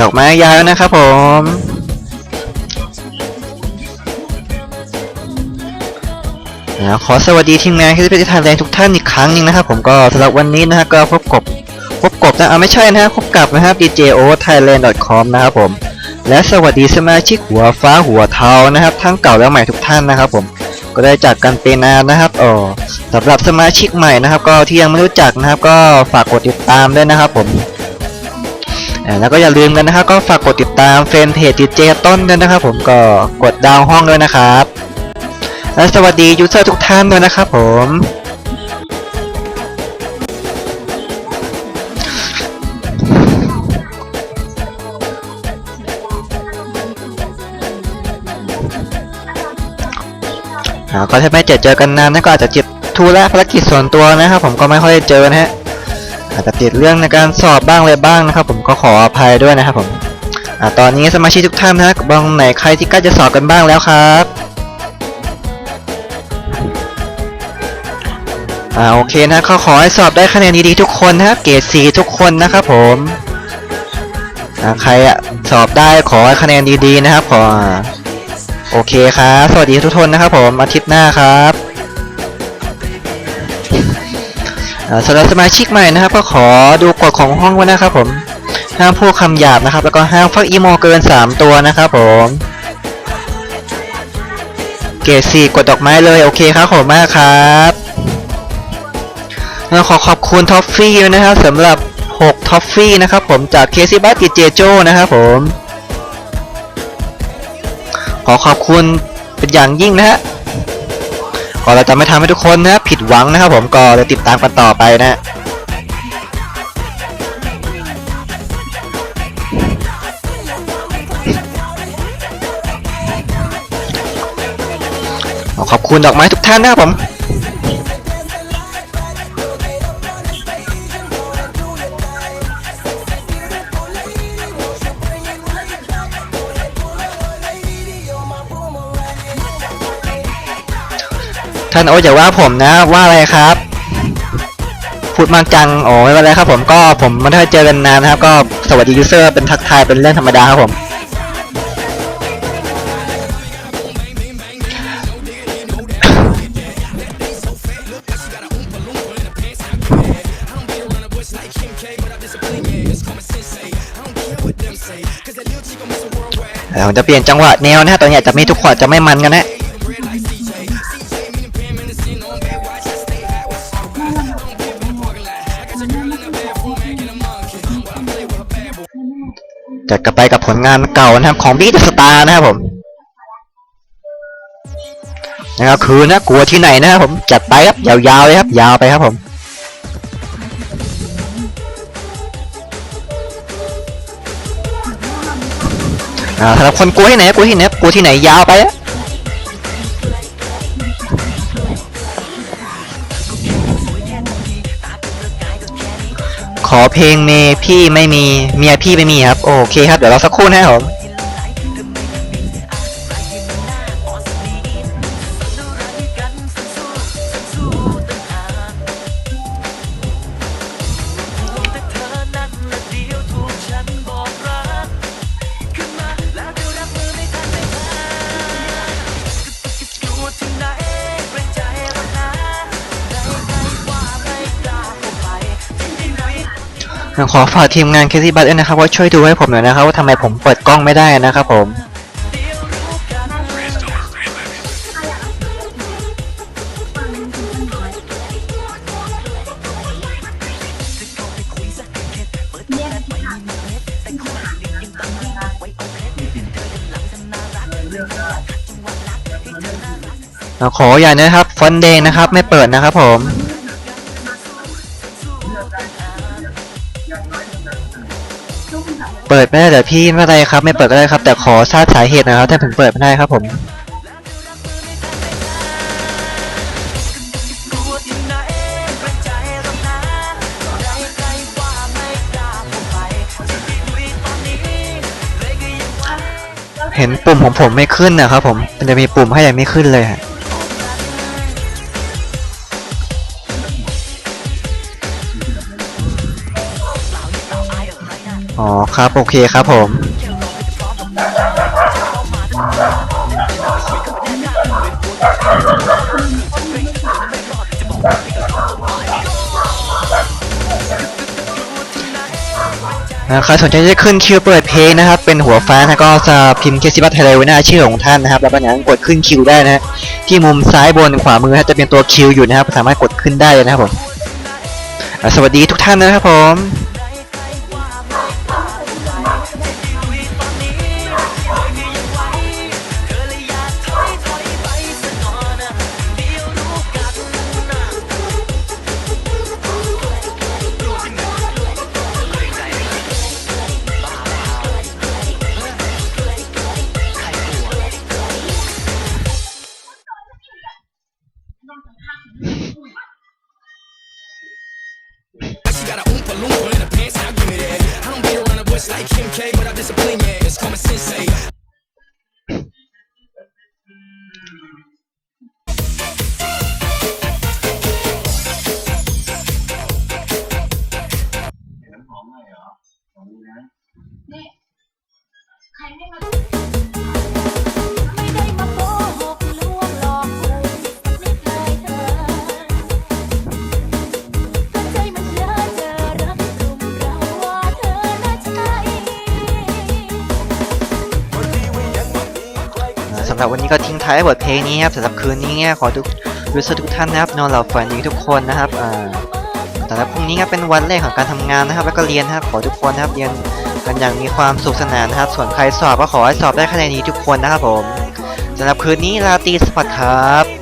ดอกไม้ยาวนะครับผม ขอสวัสดีทีมงานที่เป็นไทยแลนด์ทุกท่านอีกครั้งหนึงนะครับผมก็สำหรับวันนี้นะฮะก็พบกบพบกบนะเอาไม่ใช่นะฮะพบกับนะครับ DJ o Thailand com นะครับผม และสวัสดีสมาชิกหัวฟ้าหัวเทานะครับ ทั้งเก่าและใหม่ทุกท่านนะครับผมก็ได้จากกันเป็นนานนะครับอ๋อสำหรับสมาชิกใหม่นะครับ ก็ที่ยังไม่รู้จักนะครับ ก็ฝากกดติดตามด้วยนะครับผม แล้วก็อย่าลืมกันนะครับ ก็ฝากกดติดตามแฟนเพจดีเจต้นด้วยนะครับ ผมก็กดดาวห้องด้วยนะครับ และสวัสดียูเซอร์ทุกท่านด้วยนะครับผมอ่าก็ถ้าไม่เจอเจอกันนานนะก็อาจจะจิบธุระภารกิจส่วนตัวนะครับ ผมก็ไม่ค่อยได้เจอนะฮะ อาจจะติดเรื่องในการสอบบ้างอะไรบ้างนะครับ ผมก็ขออภัยด้วยนะครับผมอตอนนี้สมาชิกทุกท่านนะบางไหนใครที่ใกล้จะสอบกันบ้างแล้วครับอ่าโอเคนะเขาขอให้สอบได้คะแนนดีๆทุกคนนะครับเกรดสีทุกคนนะครับผมอ่าใครอะสอบได้ขอให้คะแนนดีๆนะครับขอโอเคครับ สวัสดีทุกคนนะครับผมอาทิตย์หน้าครับ สำหรับสมาชิกใหม่นะครับ ก็ขอดูกฎของห้องไว้นะครับผมห้ามพูดคำหยาบนะครับ แล้วก็ห้ามฟักอีโมเกิน 3 ตัวนะครับผมเกรดสี่กดดอกไม้เลยโอเคครับขอบคุณมากครับแล้วขอขอบคุณท็อฟฟี่นะครับสำหรับ 6 ท็อฟฟี่นะครับผมจากเคซี่บัตติเจโจนะครับผม ขอขอบคุณเป็นอย่างยิ่งนะฮะ ก็เราจะไม่ทำให้ทุกคนนะผิดหวังนะครับผมก็จะติดตามกันต่อไปนะขอบคุณดอกไม้ทุกท่านนะครับผม ท่านโอ๊ตอย่าว่าผมนะว่าอะไรครับ พูดมากจังโอ้ไม่เป็นไรครับผมก็ผมมันได้เจอกันนานนะครับ ก็สวัสดียูเซอร์เป็นทักทายเป็นเรื่องธรรมดาครับผมเราจะเปลี่ยนจังหวะแนวนะฮะตอนนี้จจะไม่ทุกขวดจะไม่มันกันนะ จัดกับไปกับผลงานเก่านะครับ ของบิ๊กสตาร์นะครับผมนะครับคือนะกลัวที่ไหนนะครับผมจัดไปครับยาวๆเลยครับ ยาวไปครับผมอ่าสำหรับคนกลัวที่ไหนกลัวที่ไหนกลัวที่ไหนยาวไปอะ อเพลงเมพี่ไม่มีเมียพี่ไม่มีครับ โอเคครับ เดี๋ยวเราสักครู่นะครับผม ขอฝากทีมงานเคซี่บัตด้ยนะครับว่าช่วยดูให้ผมหน่อยนะครับว่าทำไมผมเปิดกล้องไม่ได้นะครับผมเราขออย่างนะครับ ฟอนต์แดงนะครับ ไม่เปิดนะครับผม เปิดไม่ได้แต่พี่ไม่เป็นไรครับ ไม่เปิดก็ได้ครับ แต่ขอทราบสาเหตุนะครับถ้าผมเปิดไม่ได้ครับผม เห็นปุ่มของผมไม่ขึ้นนะครับผม มันจะมีปุ่มให้ยังไม่ขึ้นเลยฮะ อ๋อครับ โอเคครับผม ใครสนใจจะขึ้นคิวเปิดเพลงนะครับ เป็นหัวฟ้านะก็จะพิมพ์เคซิบัตไทยไว้หน้าชื่อของท่านนะครับ แล้วก็นั้นกดขึ้นคิวได้นะฮะที่มุมซ้ายบนขวามือนะจะเป็นตัวคิวอยู่นะครับ สามารถกดขึ้นได้เลยนะครับผม สวัสดีทุกท่านนะครับผม yeah, it's common sensei. 네. ำหรับวันนี้ก็ทิ้งท้ายบทเพลงนี้ครับสำหรับคืนนี้เนี่ยขอทุกรู้สึกทุกท่านนะครับนอนหลับฝันดีทุกคนนะครับอ่าแต่ละพรุ่งนี้ครับเป็นวันแรกของการทำงานนะครับ แล้วก็เรียนนะครับขอทุกคนนะครับเรียนกันอย่างมีความสุขสนานนะครับ ส่วนใครสอบก็ขอให้สอบได้คะแนนดีทุกคนนะครับผมสำหรับคืนนี้ลาตีสวัสดีครับ